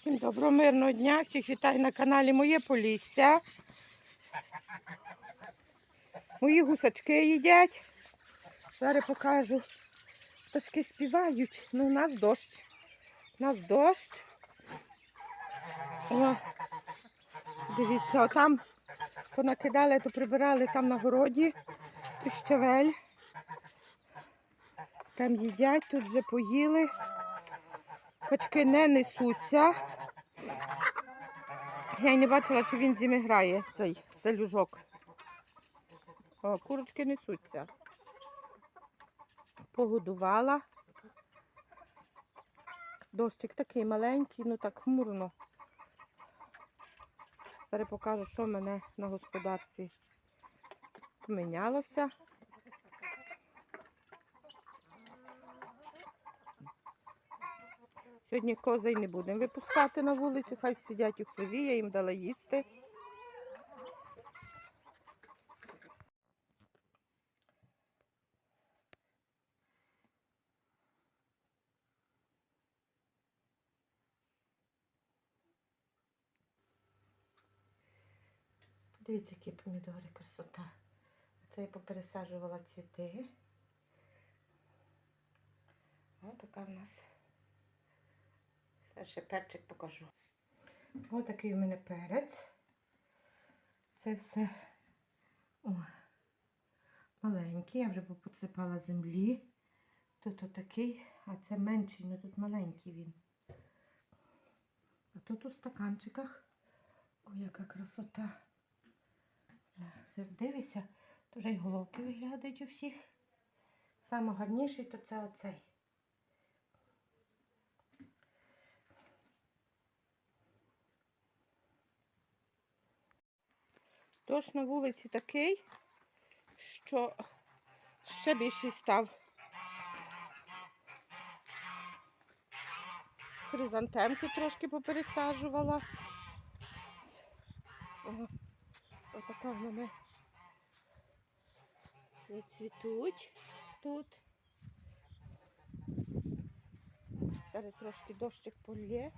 Всім доброго мирного дня, всіх вітаю на каналі Моє Полісся. Мої гусачки їдять. Зараз покажу. Пташки співають. Ну, у нас дощ. У нас дощ. О, дивіться, отам понакидали, то прибирали там на городі. Тищавель. Там їдять, тут вже поїли. Качки не несуться. Я й не бачила, чи він зими грає, цей селюжок. О, курочки несуться. Погодувала. Дощик такий маленький, ну так хмурно. Зараз покажу, що в мене на господарстві помінялося. Сьогодні козей не будемо випускати на вулицю, хай сидять у хліві, я їм дала їсти. Дивіться, які помідори, красота. Це я попересаджувала цвіти. Ось така в нас. Зараз ще перчик покажу. Ось такий у мене перець. Це все о, маленький, я вже посипала землі. Тут отакий, а це менший, ну тут маленький він. А тут у стаканчиках. Ой, яка красота. Як дивишся, то вже й головки виглядають у всіх. Саме гарніший то це оцей. Дощ на вулиці такий, що ще більший став. Хризантемки трошки попересаджувала. О, отака в мене і цвітуть тут. Зараз трошки дощик полє.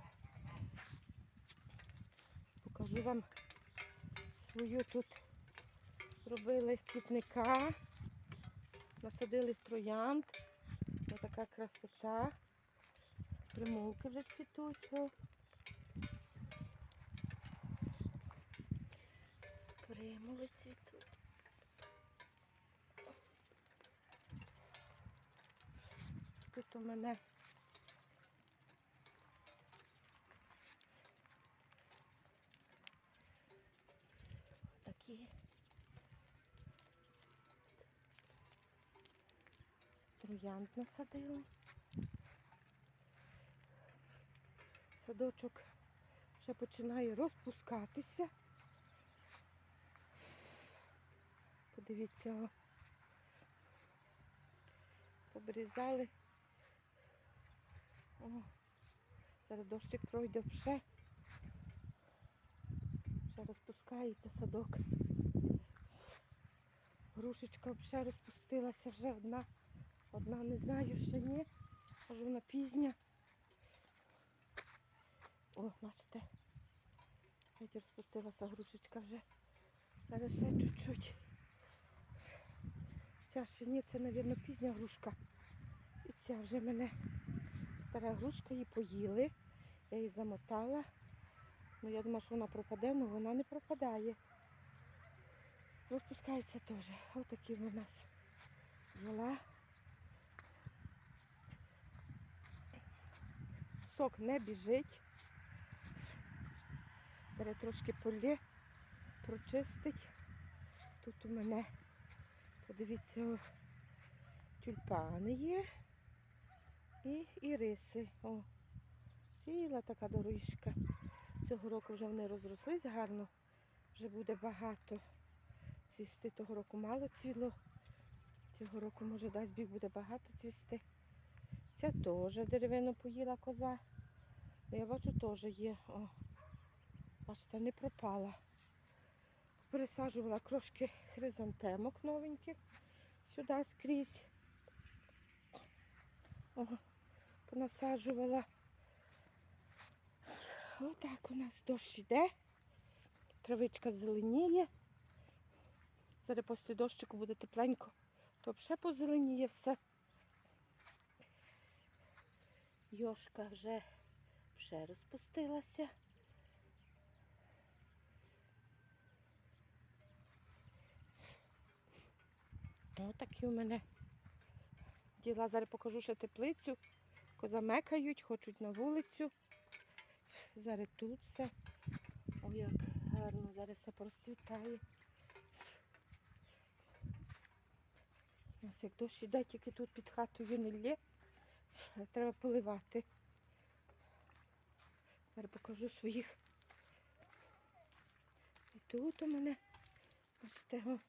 Покажу вам свою тут зробили квітника, насадили троянд. Ось така красота. Примулки вже цвітуть. Примули цвітуть. Тут у мене такі. Троянд насадили. Садочок вже починає розпускатися. Подивіться, обрізали. О, зараз дощик пройде вже. Вже розпускається садок. Грушечка вже розпустилася, вже одна. Одна не знаю ще ні. Може вона пізня. О, бачите. Геть розпустилася грушечка вже. Зараз ще чуть-чуть. Ця ще ні, це, мабуть, пізня грушка. І ця вже мене стара грушка, її поїли. Я її замотала. Ну, я думаю, що вона пропаде, але вона не пропадає. Розпускається теж. Ось такі в нас діла. Сок не біжить. Зараз трошки полє прочистить. Тут у мене, подивіться, тюльпани є і іриси. О, ціла така доріжка. Цього року вже вони розрослись гарно, вже буде багато цвісти. Того року мало цвіло. Цього року, може, дасть біг буде багато цвісти. Ця теж деревину поїла коза. Ну, Я бачу, теж є. О, бачите, не пропала. Пересаджувала крошки хризантемок новеньких сюди скрізь. О, понасаджувала Отак у нас дощ йде. Травичка зеленіє. Зараз після дощику буде тепленько, то вже позеленіє все. Йошка вже, вже розпустилася. Отакі у мене діла. Зараз покажу ще теплицю. Козамекають, хочуть на вулицю. Зараз тут все. Ой, як гарно, зараз все процвітає. У нас як дощ іде, тільки тут під хатою не лє. Треба поливати. Зараз покажу своїх. І тут у мене бачите, о,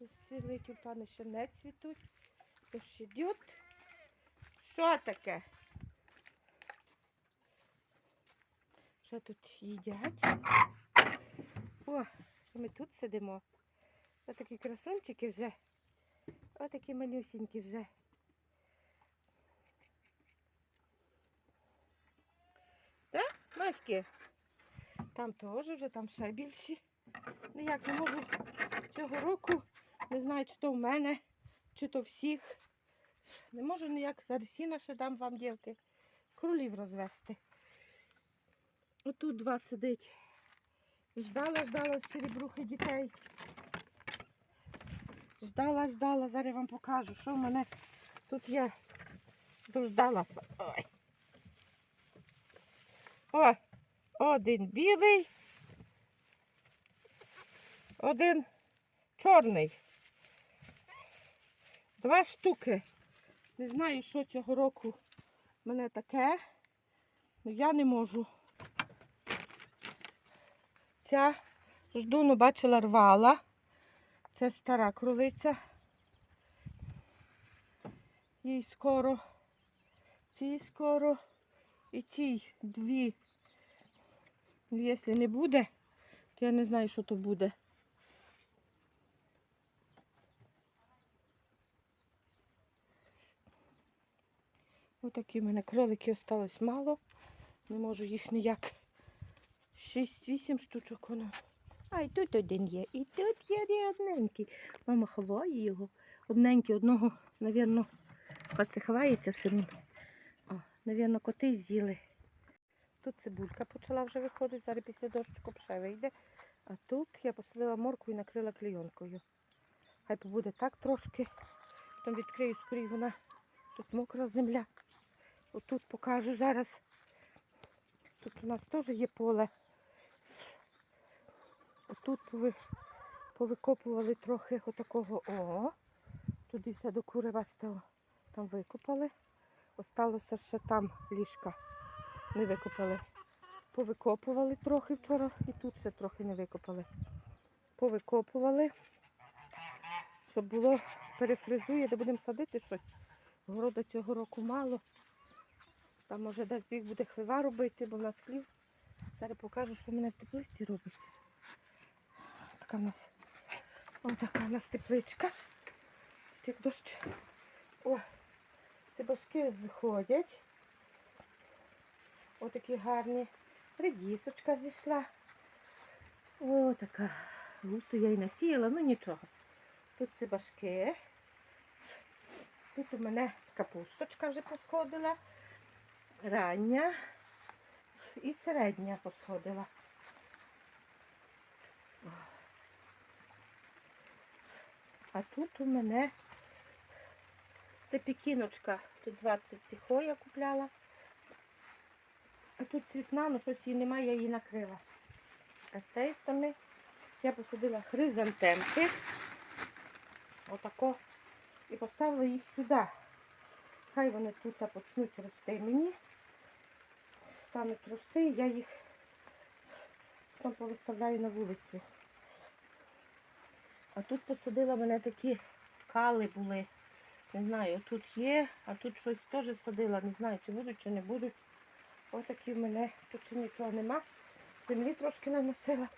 розцвіли тюльпани ще не цвітуть. Дощ іде. Що таке? Що тут їдять? О, ми тут сидимо. Ось такі красунчики вже. Ось такі малюсінькі вже. Так, Маськи? Там теж вже, там ще більші. Ніяк не можу цього року, не знаю, чи то в мене, чи то всіх. Не можу ніяк зараз сіна ще дам вам, дівки, кролів розвести. Отут два сидить. Ждала, ждала серебрухи дітей. Ждала, ждала, зараз я вам покажу, що в мене тут є. Дождалася. Ой. О, один білий, один чорний. Два штуки. Не знаю, що цього року в мене таке. Ну я не можу. Ця жду, ну бачила, рвала. Це стара кролиця. Їй скоро, цій скоро і цій дві. Ну, якщо не буде, то я не знаю, що то буде. Отакі в мене кролики осталось мало. Не можу їх ніяк. 6-8 штучок воно. А і тут один є. І тут є одненький. Мама ховає його. Одненький, одного, навірно, бачите, ховається син. О, навірно, коти з'їли. Тут цибулька почала вже виходити, зараз після дощику ще вийде. А тут я посадила моркву і накрила клейонкою. Хай побуде так трошки. Потім відкрию скорій вона. Тут мокра земля. Отут покажу зараз. Тут у нас теж є поле. Отут пови, повикопували трохи отакого. О, туди все до кури, бачите, там викопали. Осталося ще там ліжка. Не викопали. Повикопували трохи вчора і тут ще трохи не викопали. Повикопували, щоб було перефризує, де будемо садити щось. Города цього року мало. Там може десь біг буде хлива робити, бо в нас хлів. Зараз покажу, що в мене в теплиці робиться. Така в нас, отака в нас тепличка. Як дощ. О, ці башки зходять. Отакі гарні. Редісочка зійшла. О, така. Густо я й насіяла, ну нічого. Тут ці башки. Тут у мене капусточка вже посходила. Рання і середня посходила. А тут у мене це пікіночка. Тут 20 цихо я купляла. А тут цвітна, ну щось її немає, я її накрила. А з цієї сторони я посадила хризантемки. Отако. І поставила їх сюди. Хай вони тут почнуть рости мені. Стануть рости, я їх потім повиставляю на вулицю. А тут посадила мене такі кали були. Не знаю, тут є, а тут щось теж садила. Не знаю, чи будуть, чи не будуть. Ось такі в мене тут ще нічого нема. Землі трошки наносила.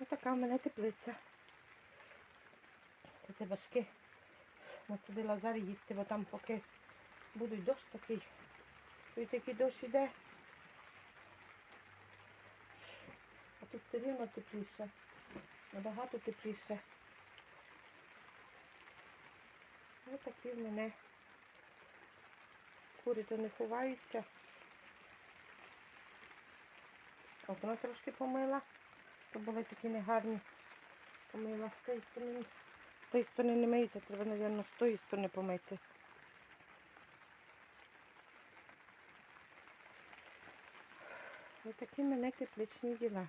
Ось така в мене теплиця. Це башки насадила зараз їсти, бо там поки буде дощ такий, Ой, такий дощ іде. А тут все рівно тепліше. Набагато тепліше. Ось такі в мене кури то не ховаються. Одна трошки помила, то були такі негарні. Помила з тієї сторони. З тієї сторони не миється, треба, мабуть, з тої сторони помити. Ось такі мене тепличні діла.